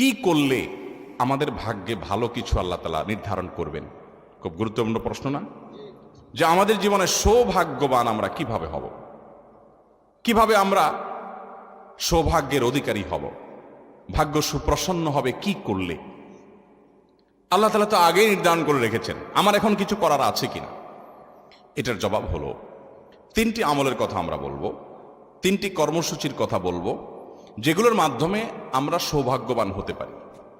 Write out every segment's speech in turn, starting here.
কি করলে আমাদের ভাগ্যে ভালো কিছু আল্লাহ তালা নির্ধারণ করবেন? খুব গুরুত্বপূর্ণ প্রশ্ন না? যে আমাদের জীবনে সৌভাগ্যবান আমরা কীভাবে হব? কীভাবে আমরা সৌভাগ্যের অধিকারী হব? ভাগ্য সুপ্রসন্ন হবে কি করলে? আল্লাহ তালা তো আগেই নির্ধারণ করে রেখেছেন, আমার এখন কিছু করার আছে কিনা? এটার জবাব হলো, তিনটি আমলের কথা আমরা বলব, তিনটি কর্মসূচির কথা বলব যেগুলোর মাধ্যমে আমরা সৌভাগ্যবান হতে পারি।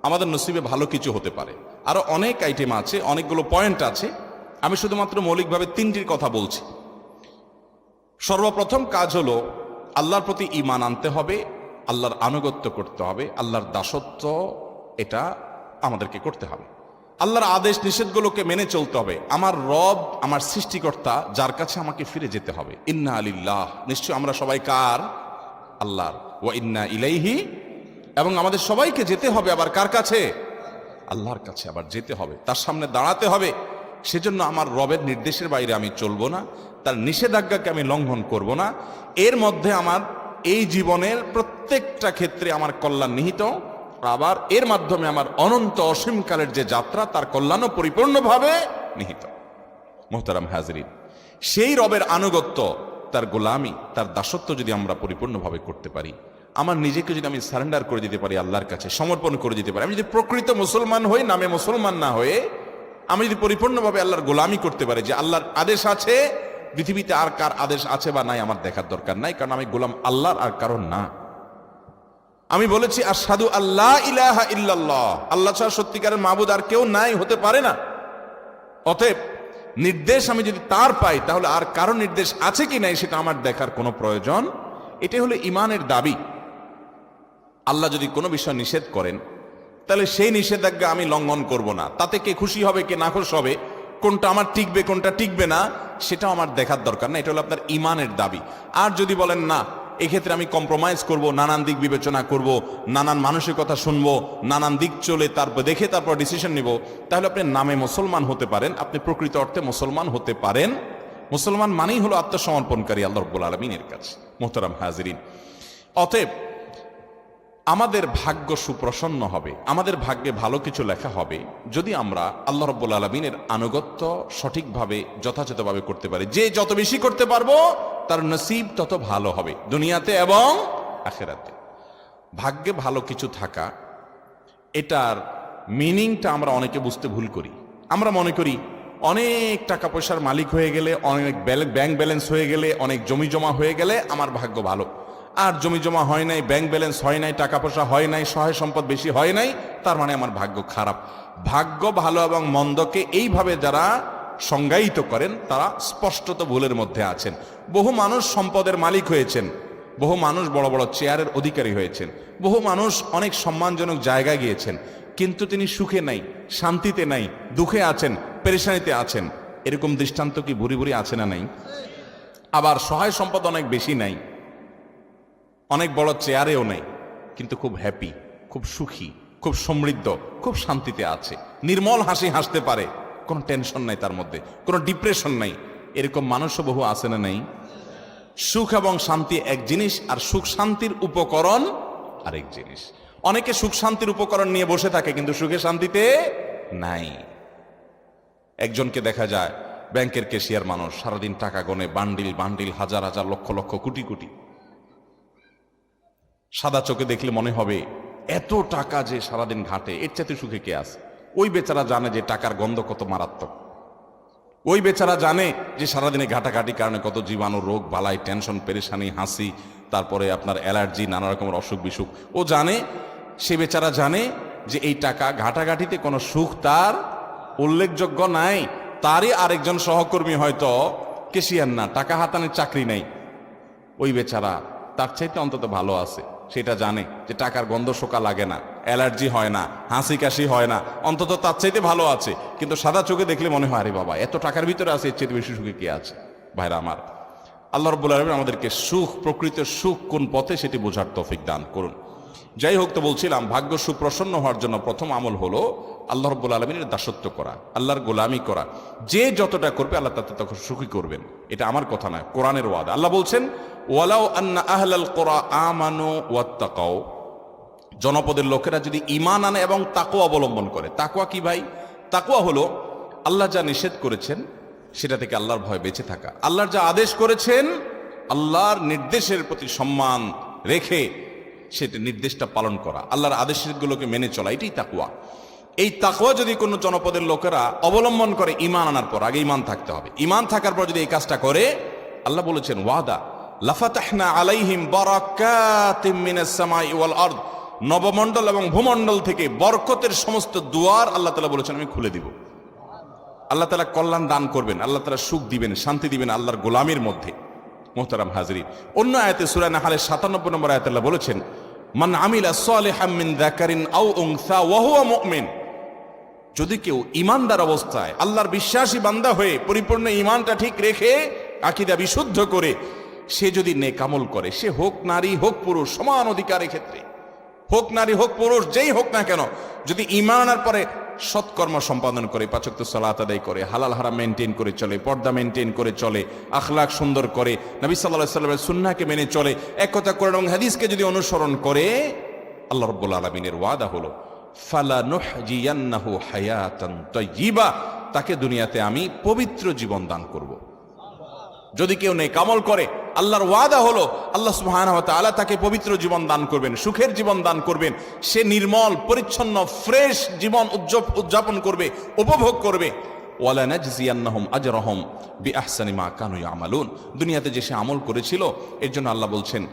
আমাদের নসিবে ভালো কিছু হতে পারে। আরও অনেক আইটেম আছে, অনেকগুলো পয়েন্ট আছে। আমি শুধুমাত্র মৌলিকভাবে তিনটির কথা বলছি। সর্বপ্রথম কাজ হলো, আল্লাহর প্রতি ইমান আনতে হবে, আল্লাহর আনুগত্য করতে হবে, আল্লাহর দাসত্ব এটা আমাদেরকে করতে হবে। আল্লাহর আদেশ নিষেধগুলোকে মেনে চলতে হবে। আমার রব, আমার সৃষ্টিকর্তা যার কাছে আমাকে ফিরে যেতে হবে। ইন্না আলিল্লাহ নিশ্চয় আমরা সবাই কার? আল্লাহর। ওয়া ইলাইহি, এবং আমাদের সবাইকে যেতে হবে আবার কার কাছে? আল্লাহর কাছে আবার যেতে হবে, তার সামনে দাঁড়াতে হবে। সেজন্য আমার রবের নির্দেশের বাইরে আমি চলবো না, তার নিষেধাজ্ঞাকে আমি লঙ্ঘন করব না। এর মধ্যে আমার এই জীবনের প্রত্যেকটা ক্ষেত্রে আমার কল্যাণ নিহিত, আবার এর মাধ্যমে আমার অনন্ত অসীমকালের যে যাত্রা, তার কল্যাণও পরিপূর্ণভাবে নিহিত। মোহতারাম হাজরিন, সেই রবের আনুগত্য, তার গোলামি, তার দাসত্ব যদি আমরা পরিপূর্ণভাবে করতে পারি আমার নিজেকে যদি আমি সারেন্ডার করে দিতে পারি আল্লাহর কাছে, সমর্পণ করে দিতে পারি, আমি যদি প্রকৃত মুসলমান হই, নামে মুসলমান না হয়ে, আমি যদি পরিপূর্ণভাবে আল্লাহর গোলামি করতে পারি যে আল্লাহর আদেশ আছে, পৃথিবীতে আর কার আদেশ আছে বা নাই আমার দেখার দরকার নাই, কারণ আমি গোলাম আল্লাহর আর কারণ না। আমি বলেছি আর সাধু আল্লাহ ইলাহা ইল্লাল্লাহ। আল্লাহ ছাড়া সত্যিকারের মাবুদ আর কেউ নাই, হতে পারে না। অতএব, নির্দেশ আমি যদি তার পাই, তাহলে আর কারও নির্দেশ আছে কি নাই, সেটা আমার দেখার কোনো প্রয়োজন। এটাই হলো ইমানের দাবি। আল্লাহ যদি কোনো বিষয় নিষেধ করেন, তাহলে সেই নিষেধাজ্ঞা আমি লঙ্ঘন করব না। তাতে কে খুশি হবে, কে নাখোশ হবে, কোনটা আমার টিকবে, কোনটা টিকবে না, সেটাও আমার দেখার দরকার না। এটা হলো আপনার ইমানের দাবি। আর যদি বলেন, না, এক্ষেত্রে আমি কম্প্রোমাইজ করব, নানান দিক বিবেচনা করব, নানান মানুষের কথা শুনব, নানান দিক চলে তারপর দেখে তারপর ডিসিশন নিব, তাহলে আপনি নামে মুসলমান হতে পারেন। আপনি প্রকৃত অর্থে মুসলমান হতে পারেন। মুসলমান মানেই হলো আত্মসমর্পণকারী আল্লাহ রব্বুল আলমিনের কাছে, মোহতারাম হাজরিন। অতএব আমাদের ভাগ্য সুপ্রসন্ন হবে, আমাদের ভাগ্যে ভালো কিছু লেখা হবে, যদি আমরা আল্লাহ রব্বুল আলমিনের আনুগত্য সঠিকভাবে, যথাযথভাবে করতে পারি। যে যত বেশি করতে পারব, তার নসিব তত ভালো হবে, দুনিয়াতে এবং আখেরাতে। ভাগ্যে ভালো কিছু থাকা, এটার মিনিংটা আমরা অনেকে বুঝতে ভুল করি। আমরা মনে করি, অনেক টাকা পয়সার মালিক হয়ে গেলে, অনেক ব্যাংক ব্যালেন্স হয়ে গেলে, অনেক জমি জমা হয়ে গেলে আমার ভাগ্য ভালো। আর জমি জমা হয় নাই ব্যাংক ব্যালেন্স হয় নাই, টাকা পয়সা হয় নাই, সহায় সম্পদ বেশি হয় নাই, তার মানে আমার ভাগ্য খারাপ। ভাগ্য ভালো এবং মন্দকে এইভাবে যারা সংজ্ঞায়িত করেন, তারা স্পষ্টত ভুলের মধ্যে আছেন। বহু মানুষ সম্পদের মালিক হয়েছেন, বহু মানুষ বড় বড় চেয়ারের অধিকারী হয়েছেন, বহু মানুষ অনেক সম্মানজনক জায়গায় গিয়েছেন, কিন্তু তিনি সুখে নাই, শান্তিতে নাই, দুঃখে আছেন, পেরেশানিতে আছেন। এরকম দৃষ্টান্ত কি ভুরি ভুরি আছে না নাই? আবার সহায় সম্পদ অনেক বেশি নাই। অনেক বড় চেয়ারেও নেই, কিন্তু খুব হ্যাপি খুব সুখী, খুব সমৃদ্ধ, খুব শান্তিতে আছে। নির্মল হাসি হাসতে পারে, কোনো টেনশন নাই তার মধ্যে, কোনো ডিপ্রেশন নাই। এরকম মানুষও বহু আছে না নেই? সুখ এবং শান্তি এক জিনিস, আর সুখ শান্তির উপকরণ আরেক জিনিস। অনেকে সুখ শান্তির উপকরণ নিয়ে বসে থাকে, কিন্তু সুখে শান্তিতে নাই। একজনকে দেখা যায় ব্যাংকের কেশিয়ার মানুষ, সারাদিন টাকা গনে বান্ডিল বান্ডিল হাজার হাজার, লক্ষ লক্ষ, কোটি কোটি। সাদা চোখে দেখলে মনে হবে, এত টাকা যে সারাদিন ঘাটে, এর চাইতে সুখে কে আছে? ওই বেচারা জানে যে টাকার গন্ধ কত মারাত্মক। ওই বেচারা জানে যে সারাদিনে ঘাটাঘাটি কারণে কত জীবাণু রোগ, বালাই, টেনশন, পেরেশানি, হাসি, তারপরে আপনার অ্যালার্জি, নানা রকমের অসুখ বিসুখ। ও জানে, সে বেচারা জানে যে এই টাকা ঘাটাঘাটিতে কোনো সুখ তার উল্লেখযোগ্য নাই। তারই আরেকজন সহকর্মী হয়তো কেশিয়ার না, টাকা হাতানের চাকরি নেই। ওই বেচারা তার চাইতে অন্তত ভালো আছে। সেটা জানে যে টাকার গন্ধ শোকা লাগে না, অ্যালার্জি হয় না, হাসি কাশি হয় না, অন্তত তার চাইতে ভালো আছে। কিন্তু সাদা চোখে দেখলে মনে হয়, আরে বাবা, এত টাকার ভিতরে আছে, এর চাইতে বেশি সুখে কি আছে? ভাইরা আমার, আল্লাহ রব্বুল আলমিন আমাদেরকে সুখ, প্রকৃত সুখ কোন পথে সেটি বোঝার তফিক দান করুন। যাই হোক তো বলছিলাম, ভাগ্য সুপ্রসন্ন হওয়ার জন্য প্রথম আমল হলো আল্লাহ রব্বুল আলমিনের দাসত্ব করা, আল্লাহর গোলামি করা। যে যতটা করবে আল্লাহ তাতে তখন সুখী করবেন। এটা আমার কথা নয়, কোরআনের ওয়াদা। আল্লাহ বলছেন ওয়ালাও আন্না আহলাল কোরআ আমানু ওয়াত্তাকাও জনপদের লোকেরা যদি ইমান আনে এবং তাকুয়া অবলম্বন করে তাকুয়া কি ভাই? তাকুয়া হলো আল্লাহ যা নিষেধ করেছেন, সেটা থেকে আল্লাহর ভয় বেঁচে থাকা। আল্লাহর যা আদেশ করেছেন, আল্লাহর নির্দেশের প্রতি সম্মান রেখে সেটা নির্দেশটা পালন করা, আল্লাহর আদেশগুলোকে মেনে চলা, এটাই তাকুয়া এই তাকুয়া যদি কোনো জনপদের লোকেরা অবলম্বন করে ইমান আনার পর, আগে ইমান থাকতে হবে। ইমান থাকার পর যদি এই কাজটা করে, আল্লাহ বলেছেন, ওয়াদা লাফাতাহনা আলাইহিম নবমণ্ডল এবং ভূমণ্ডল থেকে বরকতের সমস্ত দুয়ার আল্লাহ তাআলা বলেছেন, আমি খুলে দিব। আল্লাহ তালা কল্যাণ দান করবেন, আল্লাহ তালা সুখ দিবেন, শান্তি দিবেন আল্লাহর গোলামের মধ্যে। মোহতারাম হাজরিন, অন্য আয়াতে সুরা নাহালের সাতানব্বই নম্বর আয়াত আল্লাহ বলেছেন, মান আমিলা যদি কেউ ইমানদার অবস্থায় আল্লাহর বিশ্বাসী বান্দা হয়ে পরিপূর্ণ ইমানটা ঠিক রেখে আকিদা বিশুদ্ধ করে সে যদি নেকামল করে, সে হোক নারী, হোক পুরুষ, সমান অধিকারের ক্ষেত্রে। হোক নারী, হোক পুরুষ, যেই হোক না কেন, যদি ইমান আনার পরে সৎকর্ম সম্পাদন করে পাচক্য সালাত আদায় করে, হালাল হারাম মেনটেন করে চলে, পর্দা মেনটেন করে চলে আখলাক সুন্দর করে, নবী সাল্লাহ সাল্লামের সুন্নাকে মেনে চলে, এক কথা করে এবং হাদিসকে যদি অনুসরণ করে, আল্লাহ রব্বুল আলমিনের ওয়াদা হলো তাকে দুনিয়াতে আমি পবিত্র জীবন দান করব। যদি কেউ নেই কামল করে আল্লাহর ওয়াদা হলো, আল্লাহ সুহানাহত আল্লাহ তাকে পবিত্র জীবন দান করবেন, সুখের জীবন দান করবেন। সে নির্মল, পরিচ্ছন্ন, ফ্রেশ জীবন উদযাপ- উদযাপন করবে, উপভোগ করবে। বি আমালুন দুনিয়াতে যে সে আমল করেছিল, এর জন্য আল্লাহ বলছেন